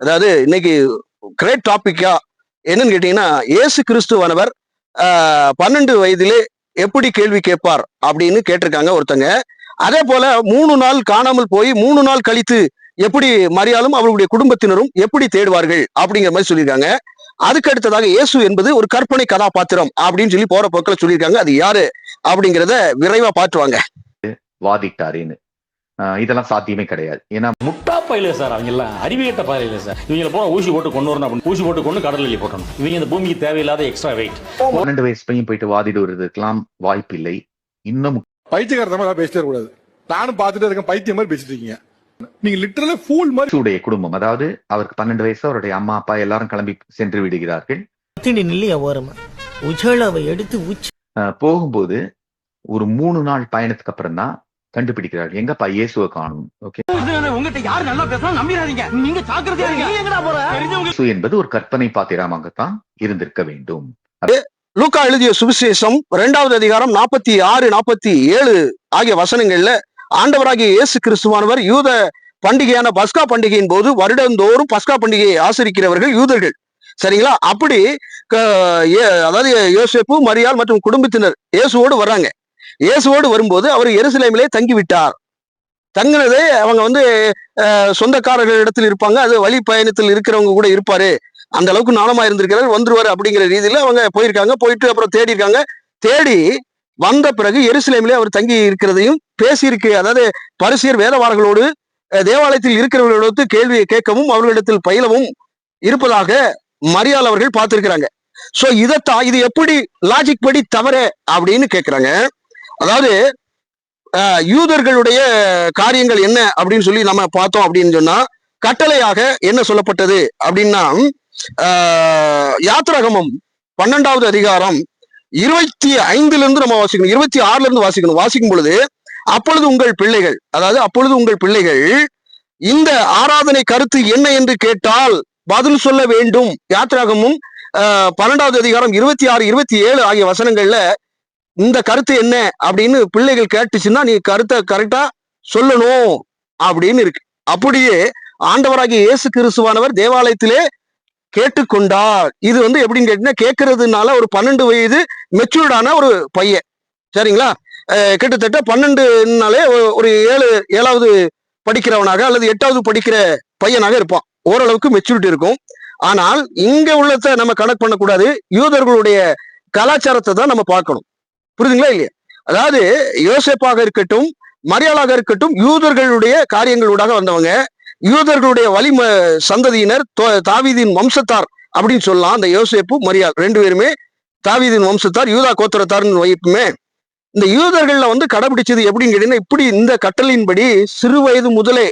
அதாவது இன்னைக்கு கிரேட் டாபிக்கா என்னன்னு கேட்டீங்கன்னா இயேசு கிறிஸ்துவானவர் ஆஹ், பன்னெண்டு வயதிலே எப்படி கேள்வி கேட்பார் அப்படின்னு கேட்டிருக்காங்க ஒருத்தங்க. அதே போல மூணு நாள் காணாமல் போய் மூணு நாள் கழித்து எப்படி மறியாலும் அவர்களுடைய குடும்பத்தினரும் எப்படி தேடுவார்கள் அப்படிங்கிற மாதிரி சொல்லியிருக்காங்க. அதுக்கு அடுத்ததாக இயேசு என்பது ஒரு கற்பனை கதாபாத்திரம் அப்படின்னு சொல்லி போற போக்கில் சொல்லியிருக்காங்க. அது யாரு அப்படிங்கிறத விரைவா பாத்துவாங்க வாதிட்டாருன்னு. இதெல்லாம் சாத்தியமே கிடையாது. ஏன்னா முட்டா பயில சார் அவங்க எல்லாம். அறிவியட்ட பயில சார். இவங்க போன ஊசி போட்டு கொண்டு வரணும் அப்படின்னு. ஊசி போட்டு கொண்டு கடலில் போட்டணும். இவங்க இந்த பூமிக்கு தேவையில்லாத எக்ஸ்ட்ரா வெயிட் பன்னெண்டு வயசு பையன் போயிட்டு வாதிடுவதற்கெல்லாம் வாய்ப்பில்லை. இன்னும் பைத்தியக்காரத்த மாதிரி பேசிட்டே கூடாது நானும் பார்த்துட்டே இருக்கேன் பைத்தியம் மாதிரி பேசிட்டு இருக்கீங்க. நீங்க லிட்டரலா ஃபூல் மாதிரி இயேசுடைய குடும்பம். அதாவது அவருக்கு பன்னெண்டு வயசு அவருடைய அம்மா அப்பா எல்லாரும் கிளம்பி சென்று விடுகிறார்கள். திண்டி நில்லையா ஓரமா. உஜாலாவை எடுத்து போகும்போது ஒரு மூணு நாள் பயணத்துக்கு அப்புறம் தான் கண்டுபிடிக்கிறார்கள் எங்கப்பா இயேசுவை காணும்? ஓகே உங்ககிட்ட யாரு நல்லா பேசலாம் நம்பிடாதீங்க. நீங்க ஜாக்கிரதையா இருங்க. எங்கடா போற? தெரிஞ்சவங்க இயேசு என்பது ஒரு கற்பனை பாத்திரமாகத்தான் இருந்திருக்க வேண்டும். லூக்கா எழுதிய சுவிசேஷம் இரண்டாவது அதிகாரம் நாற்பத்தி ஆறு நாற்பத்தி ஏழு ஆகிய வசனங்கள்ல ஆண்டவராகிய இயேசு கிறிஸ்துவானவர் யூத பண்டிகையான பஸ்கா பண்டிகையின் போது வருடந்தோறும் பஸ்கா பண்டிகையை ஆசரிக்கிறவர்கள் யூதர்கள். சரிங்களா? அப்படி அதாவது யோசேப்பு மரியாள் மற்றும் குடும்பத்தினர் இயேசுவோடு வர்றாங்க. இயேசுவோடு வரும்போது அவர் எருசலேமிலே தங்கி விட்டார் அவங்க வந்து சொந்தக்காரர்கள் இடத்தில் இருப்பாங்க. அது வழி பயணத்தில் இருக்கிறவங்க கூட இருப்பாரு. அந்த அளவுக்கு நாணமா இருந்திருக்கிறார். வந்துருவாரு அப்படிங்கிற ரீதியில அவங்க போயிருக்காங்க. போயிட்டு அப்புறம் தேடி இருக்காங்க. தேடி வந்த பிறகு எருசலேமிலே அவர் தங்கி இருக்கிறதையும் பேசியிருக்கு. அதாவது பரிசியர் வேதவார்களோடு தேவாலயத்தில் இருக்கிறவர்களோடு கேள்வியை கேட்கவும் அவர்களிடத்தில் பயிலவும் இருப்பதாக மரியாள் அவர்கள் பார்த்திருக்கிறாங்க. சோ இதைத்தான் இது எப்படி லாஜிக் படி தவற அப்படின்னு கேட்கிறாங்க. அதாவது யூதர்களுடைய காரியங்கள் என்ன அப்படின்னு சொல்லி நம்ம பார்த்தோம் அப்படின்னு சொன்னா கட்டளையாக என்ன சொல்லப்பட்டது அப்படின்னா யாத்ரகமம் பன்னெண்டாவது அதிகாரம் இருபத்தி ஐந்துல இருந்து நம்ம வாசிக்கணும் இருபத்தி ஆறுல இருந்து வாசிக்கணும். வாசிக்கும் பொழுது அப்பொழுது உங்கள் பிள்ளைகள் அதாவது அப்பொழுது உங்கள் பிள்ளைகள் இந்த ஆராதனை கருத்து என்ன என்று கேட்டால் பதில் சொல்ல வேண்டும். யாத்ராகமும் பன்னெண்டாவது அதிகாரம் இருபத்தி ஆறு இருபத்தி ஏழு ஆகிய வசனங்கள்ல இந்த கருத்து என்ன அப்படின்னு பிள்ளைகள் கேட்டுச்சுன்னா நீ கருத்தை கரெக்டா சொல்லணும் அப்படின்னு இருக்கு. அப்படியே ஆண்டவராகிய இயேசு கிறிஸ்துவானவர் தேவாலயத்திலே கேட்டுக்கொண்டார். இது வந்து எப்படின்னு கேட்டீங்கன்னா கேட்கறதுனால ஒரு பன்னெண்டு வயது மெச்சூர்டான ஒரு பையன். சரிங்களா? கிட்டத்தட்ட பன்னெண்டுனாலே ஒரு ஏழு ஏழாவது படிக்கிறவனாக அல்லது எட்டாவது படிக்கிற பையனாக இருப்பான். ஓரளவுக்கு மெச்சூரிட்டி இருக்கும். ஆனால் இங்க உள்ளத நம்ம கணக்கு பண்ணக்கூடாது. யூதர்களுடைய கலாச்சாரத்தை தான் நம்ம பார்க்கணும். புரியுதுங்களா இல்லையா? அதாவது யோசேப்பாக இருக்கட்டும் மரியாளாக இருக்கட்டும் யூதர்களுடைய காரியங்களூடாக வந்தவங்க யூதர்களுடைய வழி சந்ததியினர் தோ- தாவீதின் வம்சத்தார் அப்படின்னு சொல்லலாம். அந்த யோசேப்பு மரியாள் ரெண்டு பேருமே தாவீதின் வம்சத்தார் யூதா கோத்திரத்தார்னு வைப்புமே. இந்த யூதர்கள்ல வந்து கடைபிடிச்சது எப்படின்னு கேட்டீங்கன்னா இப்படி இந்த கட்டளையின்படி சிறு வயது முதலே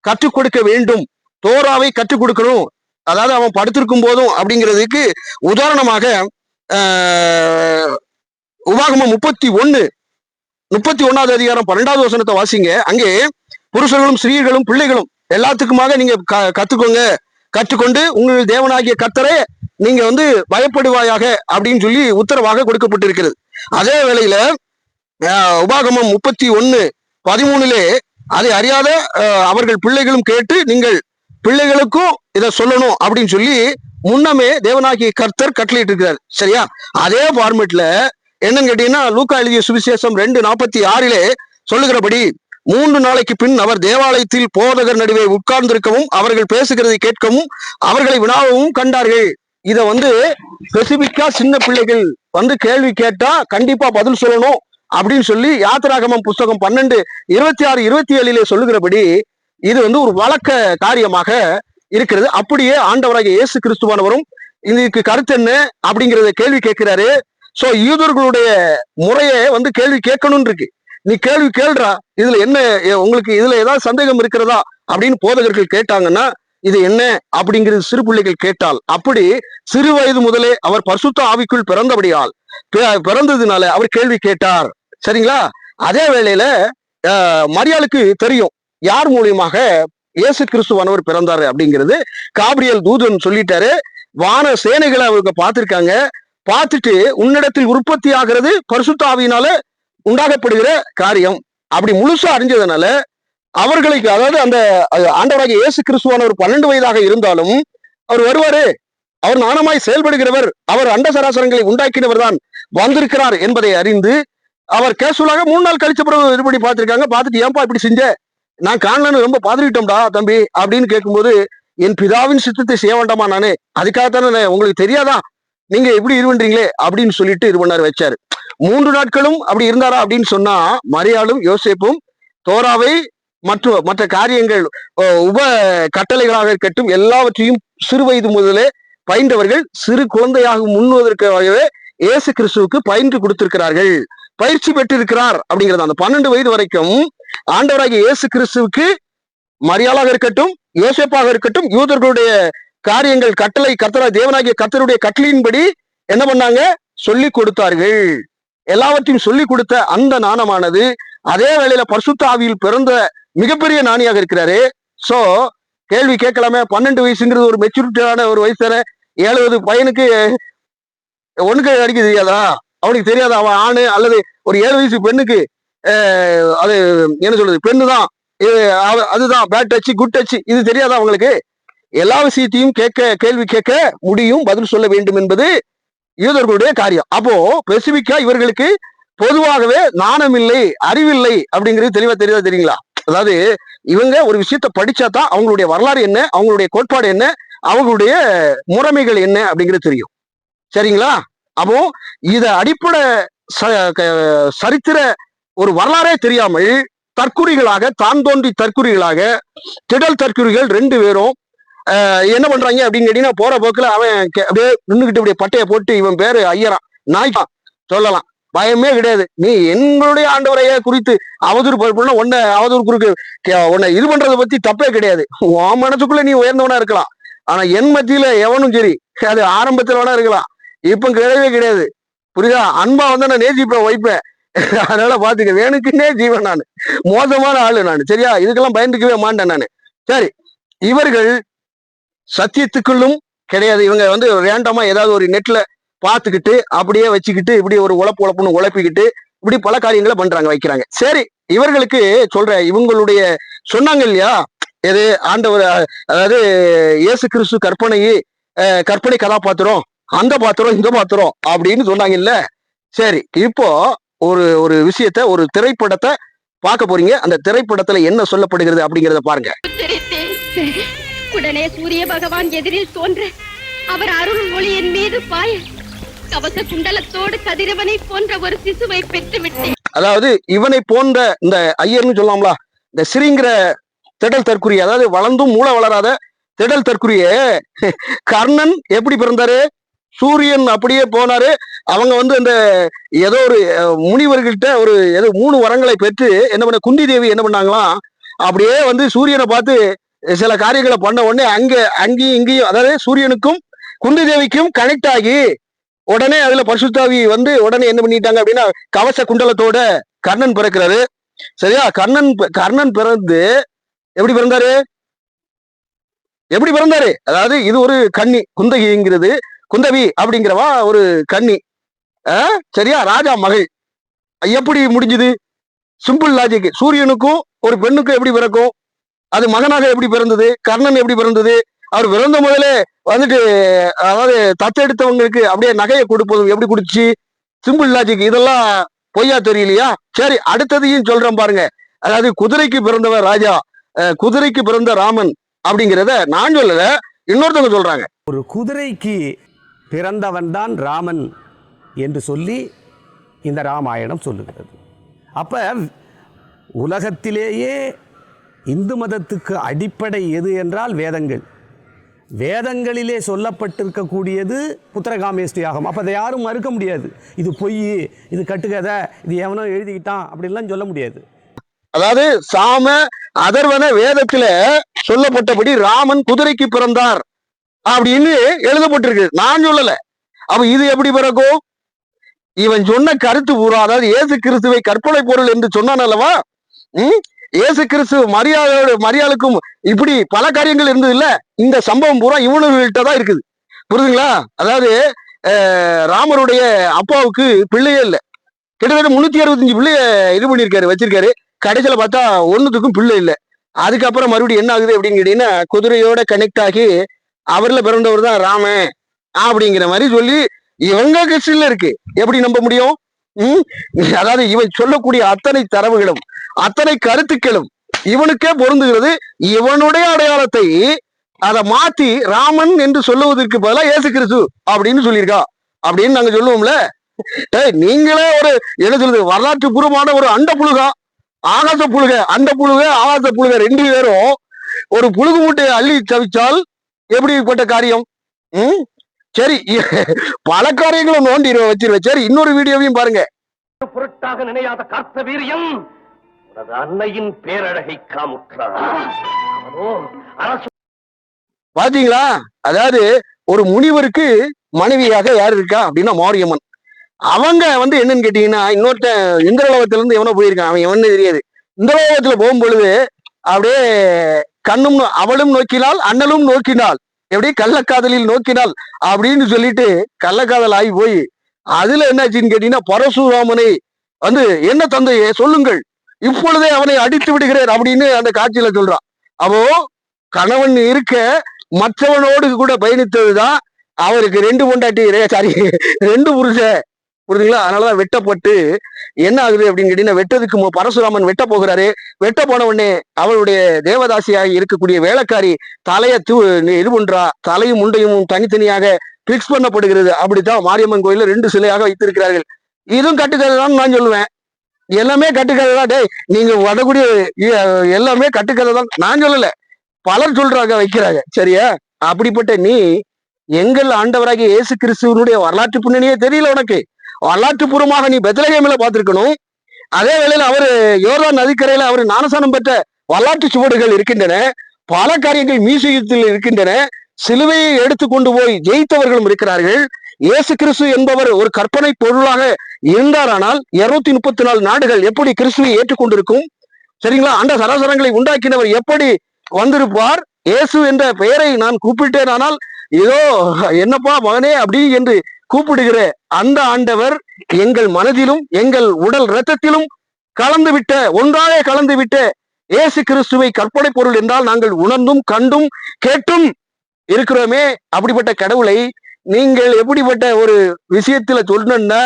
கற்றுக் கொடுக்க வேண்டும். தோராவை கற்றுக் கொடுக்கணும். அதாவது அவன் படுத்திருக்கும் போதும் அப்படிங்கிறதுக்கு உதாரணமாக உபாகமம் முப்பத்தி ஒன்னு முப்பத்தி ஒன்னாவது அதிகாரம் பன்னெண்டாவது வசனத்தை வாசிங்க. அங்கே புருஷர்களும் ஸ்ரீகளும் பிள்ளைகளும் எல்லாத்துக்குமாக நீங்க க- கத்துக்கோங்க. கற்றுக்கொண்டு உங்கள் தேவனாகிய கத்தரை நீங்க வந்து பயப்படுவாயாக அப்படின்னு சொல்லி உத்தரவாக கொடுக்கப்பட்டிருக்கிறது. அதே வேளையில உபாகமம் முப்பத்தி ஒன்னு பதிமூணுலே அதை அறியாத அவர்கள் பிள்ளைகளும் கேட்டு நீங்கள் பிள்ளைகளுக்கும் இதை சொல்லணும் அப்படின்னு சொல்லி முன்னமே தேவனாகிய கர்த்தர் கட்டளையிட்டு இருக்கிறார் சரியா? அதே ஃபார்மேட்ல என்னன்னு கேட்டீங்கன்னா லூக்கா எழுதிய சுவிசேஷம் ரெண்டு நாற்பத்தி ஆறிலே சொல்லுகிறபடி மூன்று நாளைக்கு பின் அவர் தேவாலயத்தில் போதகர் நடுவே உட்கார்ந்திருக்கவும் அவர்கள் பேசுகிறதை கேட்கவும் அவர்களை வினாவவும் கண்டார்கள். இத வந்து ஸ்பெசிபிக்கா சின்ன பிள்ளைகள் வந்து கேள்வி கேட்டா கண்டிப்பா பதில் சொல்லணும் அப்படின்னு சொல்லி யாத்திராகமம் புஸ்தகம் பன்னெண்டு இருபத்தி ஆறு இருபத்தி ஏழிலே சொல்லுகிறபடி இது வந்து ஒரு வழக்க காரியமாக இருக்கிறது. அப்படியே ஆண்டவராக இயேசு கிறிஸ்துவானவரும் இதுக்கு கருத்து என்ன அப்படிங்கிறத கேள்வி கேட்கிறாரு. சோ யூதர்களுடைய முறையை வந்து கேள்வி கேட்கணும்னு இருக்கு நீ கேள்வி கேள்றா இதுல என்ன உங்களுக்கு இதுல ஏதாவது சந்தேகம் இருக்கிறதா அப்படின்னு போதகர்கள் கேட்டாங்கன்னா இது என்ன அப்படிங்கிறது சிறு பிள்ளைகள் கேட்டால் அப்படி சிறு வயது முதலே அவர் பரிசுத்த ஆவிக்குள் பிறந்தபடியால் பிறந்ததுனால அவர் கேள்வி கேட்டார். சரிங்களா? அதே வேளையில மரியாளுக்கு தெரியும் யார் மூலியமாக இயேசு கிறிஸ்துவானவர் பிறந்தாரு அப்படிங்கிறது. காபிரியல் தூதன் சொல்லிட்டாரு வான சேனைகளை அவங்க பார்த்திருக்காங்க பார்த்துட்டு உன்னிடத்தில் உற்பத்தி ஆகிறது பரிசுத்தாவியினால உண்டாகப்படுகிற காரியம். அப்படி முழுசா அறிஞ்சதுனால அவர்களுக்கு அதாவது அந்த ஆண்டவராக இயேசு இயேசு கிறிஸ்துவானவர் பன்னெண்டு வயதாக இருந்தாலும் அவர் வருவாரு. அவர் நாணமாய் செயல்படுகிறவர் அவர் அண்ட சராசரங்களை உண்டாக்கினவர் தான் வந்திருக்கிறார் என்பதை அறிந்து அவர் கேசுவலாக மூணு நாள் கழிச்ச பிறகு இது பண்ணி பார்த்திருக்காங்க. பார்த்துட்டு ஏன்பா இப்படி செஞ்ச? நான் காணலன்னு ரொம்ப பாதிரிட்டோம்டா தம்பி அப்படின்னு கேட்கும்போது என் பிதாவின் சித்தத்தை செய்ய வேண்டாமா நானே? அதுக்காகத்தானே உங்களுக்கு தெரியாதா? நீங்க எப்படி இது பண்றீங்களே அப்படின்னு சொல்லிட்டு இது பண்ணாரு வச்சாரு. மூன்று நாட்களும் அப்படி இருந்தாரா அப்படின்னு சொன்னா மரியாளும் யோசேப்பும் தோராவை மற்ற மற்ற காரியங்கள் உப கட்டளைகளாக இருக்கட்டும் எல்லாவற்றையும் சிறு வயது முதலே பயின்றவர்கள் சிறு குழந்தையாக முன்னுவதற்காகவே இயேசு கிறிஸ்துவுக்கு பயின்று கொடுத்திருக்கிறார்கள். பயிற்சி பெற்றிருக்கிறார் அப்படிங்கிறது அந்த பன்னெண்டு வயது வரைக்கும் ஆண்டவராகிய இயேசு கிறிஸ்துவுக்கு மரியாளாக இருக்கட்டும் யோசேப்பாக இருக்கட்டும் யூதர்களுடைய காரியங்கள் கட்டளை கர்த்தரா தேவனாகிய கர்த்தருடைய கட்டளையின்படி என்ன பண்ணாங்க? சொல்லி கொடுத்தார்கள். எல்லாவற்றையும் சொல்லி கொடுத்த அந்த நாணமானது அதே வேளையில பரிசுத்த ஆவியில் பிறந்த மிகப்பெரிய நாணியாக இருக்கிறாரு. சோ கேள்வி கேட்கலாமே? பன்னெண்டு வயசுங்கிறது ஒரு மெச்சூரிட்டியான ஒரு வயசு தானே? ஏழுவது பையனுக்கு ஒண்ணுக்கு அடிக்க தெரியாதா? அவனுக்கு தெரியாதா? அவன் ஆணு அல்லது ஒரு ஏழு வயசு பெண்ணுக்கு அது என்ன சொல்றது? பெண்ணு தான் அதுதான். பேட் டச் குட் டச் இது தெரியாதா அவங்களுக்கு? எல்லா விஷயத்தையும் கேட்க கேள்வி கேட்க முடியும் பதில் சொல்ல வேண்டும் என்பது யூதர்களுடைய காரியம். அப்போ பெசிபிக்கா இவர்களுக்கு பொதுவாகவே நாணம் இல்லை அறிவில்லை அப்படிங்கிறது தெளிவா தெரியாதா தெரியுங்களா? அதாவது இவங்க ஒரு விஷயத்த படிச்சா தான் அவங்களுடைய வரலாறு என்ன அவங்களுடைய கோட்பாடு என்ன அவங்களுடைய முறைமைகள் என்ன அப்படிங்கிறது தெரியும். சரிங்களா? அப்போ இத அடிப்படை ச- க- சரித்திர ஒரு வரலாறே தெரியாமல் தற்குறிகளாக தான் தோன்றி தற்குறிகளாக திடல் தற்குறிகள் ரெண்டு பேரும் என்ன பண்றாங்க அப்படின்னு கேட்டீங்கன்னா போற போக்குல அவன் கே- அப்படியே நின்றுகிட்டு இப்படியே பட்டையை போட்டு இவன் பேரு ஐயரான் நாய்க்கான் சொல்லலாம். பயமே கிடையாது. நீ எங்களுடைய ஆண்டவரைய குறித்து அவதூறு பொறுப்புனா உன்னை அவதூறு குறுக்கு உன்னை இது பண்றதை பத்தி தப்பே கிடையாது. உன் மனசுக்குள்ள நீ உயர்ந்தவனா இருக்கலாம். ஆனா என் மத்தியில எவனும் சரி அது ஆரம்பத்துல வேணா இருக்கலாம். இப்ப கிடையவே கிடையாது. புரியுதா? அன்பா வந்து நான் நேசிப்பேன் வைப்பேன் அதனால பாத்துக்க வேணுக்குன்னே ஜீவன் நான். மோசமான ஆளு நான். சரியா? இதுக்கெல்லாம் பயந்துக்கவே மாட்டேன் நான். சரி. இவர்கள் சத்தியத்துக்குள்ளும் கிடையாது. இவங்க வந்து ரேண்டமா ஏதாவது ஒரு நெட்ல பார்த்துக்கிட்டு அப்படியே வச்சுக்கிட்டு இப்படி ஒரு உழப்பு உழப்புன்னு உழப்பிக்கிட்டு இப்படி பல காரியங்களை பண்றாங்க வைக்கிறாங்க. சரி இவர்களுக்கு சொல்ற இவங்களுடைய சொன்னாங்க இல்லையா? எது? ஆண்டவர் அதாவது இயேசு கிறிஸ்து கற்பனை கற்பனை கதாபாத்திரம் அந்த பாத்திரம் இந்த பாத்திரம் அப்படின்னு சொன்னாங்க இல்ல? சரி இப்போ ஒரு ஒரு விஷயத்த ஒரு திரைப்படத்தை பார்க்க போறீங்க. அந்த திரைப்படத்துல என்ன சொல்லப்படுகிறது அப்படிங்கறத பாருங்க. உடனே சூரிய பகவான் எதிரில் தோன்ற அவர் அருள் ஒளியின் மீது பாய கவச குண்டலத்தோடு கதிரவனை போன்ற ஒரு சிசுவை பெற்றுவிட்டேன் அதாவது இவனை போன்ற இந்த ஐயர்னு சொல்லலாம்ல இந்த சிறிங்கிற திடல் தற்குறி அதாவது வளர்ந்தும் மூளை வளராத திடல் தற்குறிய கர்ணன் எப்படி பிறந்தாரு? சூரியன் அப்படியே போனாரு. அவங்க வந்து அந்த ஏதோ ஒரு முனிவர்கள்ட்ட ஒரு ஏதோ மூணு வரங்களை பெற்று என்ன பண்ண குந்தி தேவி என்ன பண்ணாங்களாம்? அப்படியே வந்து சூரியனை பார்த்து சில காரியங்களை பண்ண உடனே அங்க அங்கேயும் இங்கேயும் அதாவது சூரியனுக்கும் குந்தி தேவிக்கும் கனெக்ட் ஆகி உடனே அதுல பரிசுத்தாவி வந்து உடனே என்ன பண்ணிட்டாங்க அப்படின்னா கவச குண்டலத்தோட கர்ணன் பிறக்கிறாரு. சரியா? கர்ணன் கர்ணன் பிறந்து எப்படி பிறந்தாரு? எப்படி பிறந்தாரு? அதாவது இது ஒரு கன்னி குந்தகிங்கிறது. குந்தவி அப்படிங்கிறவா ஒரு கன்னி. சரியா? ராஜா மகள். எப்படி முடிஞ்சுது? சிம்பிள் லாஜிக் சூரியனுக்கும் ஒரு பெண்ணுக்கும் எப்படி பிறக்கும்? அது மகனாக எப்படி பிறந்தது? கர்ணன் எப்படி பிறந்தது? அவர் பிறந்த முதலே வந்துட்டு அதாவது தத்தெடுத்தவங்களுக்கு அப்படியே நகையை கொடுப்பதும் எப்படி கொடுத்துச்சு சிம்பிள் லாஜிக் இதெல்லாம் பொய்யா தெரியலையா? சரி அடுத்ததையும் சொல்றேன் பாருங்க. அதாவது குதிரைக்கு பிறந்தவர் ராஜா அஹ், குதிரைக்கு பிறந்த ராமன் அப்படிங்கிறத நான் சொல்லல இன்னொருத்தவங்க சொல்றாங்க. ஒரு குதிரைக்கு பிறந்தவன்தான் ராமன் என்று சொல்லி இந்த ராமாயணம் சொல்லுகிறது. அப்ப உலகத்திலேயே இந்து மதத்துக்கு அடிப்படை எது என்றால் வேதங்கள். வேதங்களிலே சொல்லப்பட்டிருக்கக்கூடியது புத்திரகாமேஷ்டி ஆகும் அப்போ அதை யாரும் மறுக்க முடியாது. இது பொய் இது கட்டுக்கதை இது எவனோ எழுதிக்கிட்டான் அப்படின்லாம் சொல்ல முடியாது. அதாவது சாம அதர்வன வேதத்துல சொல்லப்பட்டபடி ராமன் குதிரைக்கு பிறந்தார் அப்படின்னு எழுதப்பட்டிருக்கு. நான் சொல்லல. அப்ப இது எப்படி பிறக்கும்? இவன் சொன்ன கருத்து பூரா அதாவது ஏசு கிறிஸ்துவை கற்பனை பொருள் என்று சொன்னான் அல்லவா? இயேசு கிறிஸ்து மரியாதையோட மரியாளுக்கும் இப்படி பல காரியங்கள் இருந்தது இல்ல. இந்த சம்பவம் பூரா இவனுங்கள்ட்ட தான் இருக்குது. புரியுதுங்களா? அதாவது ராமருடைய அப்பாவுக்கு பிள்ளையே இல்லை. கிட்டத்தட்ட முன்னூத்தி அறுபத்தஞ்சு பிள்ளைய இது பண்ணியிருக்காரு வச்சிருக்காரு. கடைசியில பார்த்தா ஒன்றுத்துக்கும் பிள்ளை இல்லை. அதுக்கப்புறம் மறுபடியும் என்ன ஆகுது அப்படின்னு கேட்டீங்கன்னா குதிரையோட கனெக்ட் ஆகி அவர்ல பிறந்தவர் தான் ராம அப்படிங்கிற மாதிரி சொல்லி இவங்க கிறிஸ்டின்ல இருக்கு. எப்படி நம்ப முடியும்? ம்? அதாவது இவன் சொல்லக்கூடிய அத்தனை தரவுகளும் அத்தனை கருத்துக்களும் இவனுக்கே பொருந்துகிறது. இவனுடைய அடையாளத்தை அதை மாத்தி ராமன் என்று சொல்லுவதற்கு பதிலாக ஏசு கிறிஸ்து அப்படின்னு சொல்லியிருக்கா. அப்படின்னு நாங்க சொல்லுவோம்ல. ஏய் நீங்களே ஒரு என்ன சொல்றது வரலாற்று பூர்வமான ஒரு அண்ட புழுகா? ஆகாச புழுக அந்த புழுக ஆகாச புழுக ரெண்டு பேரும் ஒரு புழுகு மூட்டையை அள்ளி தவிச்சால் எப்படிப்பட்ட காரியம்? ம்? சரி பல காரியங்களும் நோண்டி வச்சிருவேன் சரி இன்னொரு வீடியோவையும் பாருங்க. பொருட்டாக நினையாத காத்த வீரியம் உனது அன்னையின் பேரழகை காமுற்றார் அரசு பாத்தீங்களா? அதாவது ஒரு முனிவருக்கு மனைவியாக யார் இருக்கா அப்படின்னா மாரியம்மன். அவங்க வந்து என்னன்னு கேட்டீங்கன்னா இன்னொருத்தன் இந்திரலோகத்துல இருந்து எவனோ போயிருக்கான். அவன் எவனு தெரியாது. இந்திரலோகத்துல போகும் பொழுது அப்படியே கண்ணும் அவளும் நோக்கினாள் அண்ணலும் நோக்கினாள் எப்படி கள்ளக்காதலில் நோக்கினாள் அப்படின்னு சொல்லிட்டு கள்ளக்காதல் ஆகி போய் அதுல என்னாச்சுன்னு கேட்டீங்கன்னா பரசுராமனை வந்து என்ன தந்தையே சொல்லுங்கள். இப்பொழுதே அவனை அடித்து விடுகிறேன் அப்படின்னு அந்த காட்சியில சொல்றான். அப்போ கணவன் இருக்க மற்றவனோடு கூட பயணித்ததுதான் அவருக்கு ரெண்டு பொண்டாட்டி சாரி ரெண்டு புருஷ புரியுதுங்களா அதனாலதான் வெட்டப்பட்டு என்ன ஆகுது அப்படின்னு கேட்டீங்கன்னா வெட்டதுக்கு மு- பரசுராமன் வெட்ட போகிறாரு. வெட்ட போன உடனே அவளுடைய தேவதாசியாக இருக்கக்கூடிய வேலைக்காரி தலைய தூ இது பண்றா. தலையும் முண்டையும் தனித்தனியாக பிக்ஸ் பண்ணப்படுகிறது. அப்படித்தான் மாரியம்மன் கோயில ரெண்டு சிலையாக வைத்திருக்கிறார்கள். இதுவும் கட்டுக்கதை தான் நான் சொல்லுவேன். எல்லாமே கட்டுக்கதை தான். டேய் நீங்க வரக்கூடிய எல்லாமே கட்டுக்கதை தான். நான் சொல்லல. பலர் சொல்றாங்க வைக்கிறாங்க. சரியா? அப்படிப்பட்ட நீ எங்கள் ஆண்டவராகிய இயேசு கிறிஸ்துவனுடைய வரலாற்று பின்னணியே தெரியல உனக்கு. வரலாற்று பூர்வமாக நீ பெத்தலகேமில பார்த்திருக்கணும். அதே வேளையில அவர் யோர்தான் நதிக்கரையில அவர் ஞானசானம் பெற்ற வரலாற்று சுவடுகள் இருக்கின்றன. பல காரியங்கள் மியூசியத்தில் இருக்கின்றன. சிலுவையை எடுத்து கொண்டு போய் ஜெயித்தவர்களும் இருக்கிறார்கள். இயேசு கிறிஸ்து என்பவர் ஒரு கற்பனை பொருளாக இருந்தாரானால் இருநூத்தி முப்பத்தி நாலு நாடுகள் எப்படி கிறிஸ்துவை ஏற்றுக்கொண்டிருக்கும்? சரிங்களா? அந்த சராசரங்களை உண்டாக்கினவர் எப்படி வந்திருப்பார்? இயேசு என்ற பெயரை நான் கூப்பிட்டேனானால் ஏதோ என்னப்பா மகனே அப்படி என்று கூப்பிடுகிற அந்த ஆண்டவர் எங்கள் மனதிலும் எங்கள் உடல் இரத்தத்திலும் கலந்து விட்ட ஒன்றாக கலந்து விட்ட இயேசு கிறிஸ்துவை கற்பனை பொருள் என்றால் நாங்கள் உணர்ந்தும் கண்டும் கேட்டும் இருக்கிறோமே. அப்படிப்பட்ட கடவுளை நீங்கள் எப்படிப்பட்ட ஒரு விஷயத்துல சொல்லணும்னா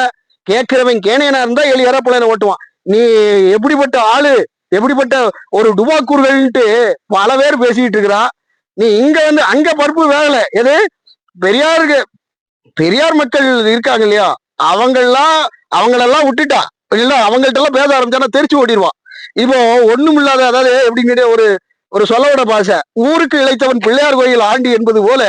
கேட்கிறவன் கேனையனா இருந்தா ஏழு ஏரோப்ளேனை ஓட்டுவான். நீ எப்படிப்பட்ட ஆளு? எப்படிப்பட்ட ஒரு டுபாக்கூர்கள்ட்டு பல பேர் பேசிக்கிட்டு இருக்கிறா. நீ இங்க வந்து அங்க பருப்பு வேகல. எது? பெரியாருக்கு பெரியார் மக்கள் இருக்காங்க இல்லையா? அவங்கெல்லாம் அவங்களெல்லாம் விட்டுட்டா. இல்ல அவங்கள்ட்ட எல்லாம் பேச ஆரம்பிச்சானா தெரிச்சு ஓடிடுவான் இப்போ ஒண்ணும் இல்லாத அதாவது எப்படிங்கிற ஒரு ஒரு சொல்லோட பாஷை ஊருக்கு இழைத்தவன் பிள்ளையார் கோயில் ஆண்டி என்பது போல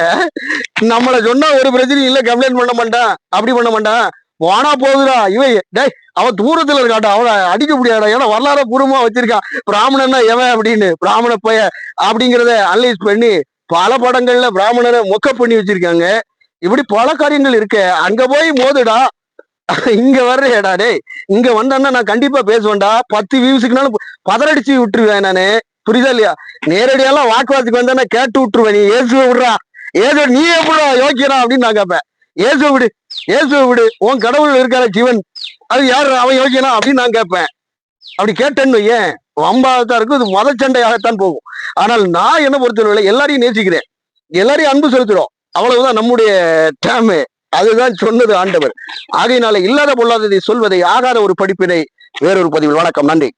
நம்மளை சொன்னா ஒரு பிரச்சனையும் இல்ல கம்ப்ளைண்ட் பண்ண மாட்டான். அப்படி பண்ண மாட்டான். போனா போகுதுடா. இவன் டேய் அவன் தூரத்துல இருக்காட்டா அவனை அடிக்க முடியாடா ஏன்னா வரலாறு பூர்வமா வச்சிருக்கான். பிராமணன்னா எவன் அப்படின்னு. பிராமண பைய அப்படிங்கிறத அனலைஸ் பண்ணி பல படங்கள்ல பிராமணரை மொக்க பண்ணி வச்சிருக்காங்க. இப்படி பல காரியங்கள் இருக்கு. அங்க போய் மோதுடா. இங்க வர்றேடா டேய். இங்க வந்தேன்னா நான் கண்டிப்பா பேசுவேன்டா. பத்து வியூஸுக்குனாலும் பதறடிச்சு விட்டுருவேன் நானு. புரியுதா இல்லையா? நேரடியெல்லாம் வாக்குவாதத்துக்கு வந்தேன்னா கேட்டு விட்டுருவேன். நீ ஏசுவ விடுறா. ஏதோ நீ எப்படா யோக்கியடா அப்படின்னு நான் கேட்பேன். ஏசுவ விடு. இயேசுவை விடு உன் கடவுள் இருக்கார ஜீவன். அது யார் அவன் யோக்கியனா அப்படின்னு நான் கேட்பேன். அப்படி கேட்டேன்னு ஏன் வம்பாகத்தான் இருக்கும் இது மத சண்டையாகத்தான் போகும். ஆனால் நான் என்ன பொறுத்தவரை எல்லாரையும் நேசிக்கிறேன். எல்லாரையும் அன்பு செலுத்துறோம். அவ்வளவுதான் நம்முடைய டேமு அதுதான் சொன்னது ஆண்டவர். ஆகையினால இல்லாத பொல்லாததை சொல்வதை ஆகாத ஒரு படிப்பினை வேறொரு பதிவில். வணக்கம் நன்றி.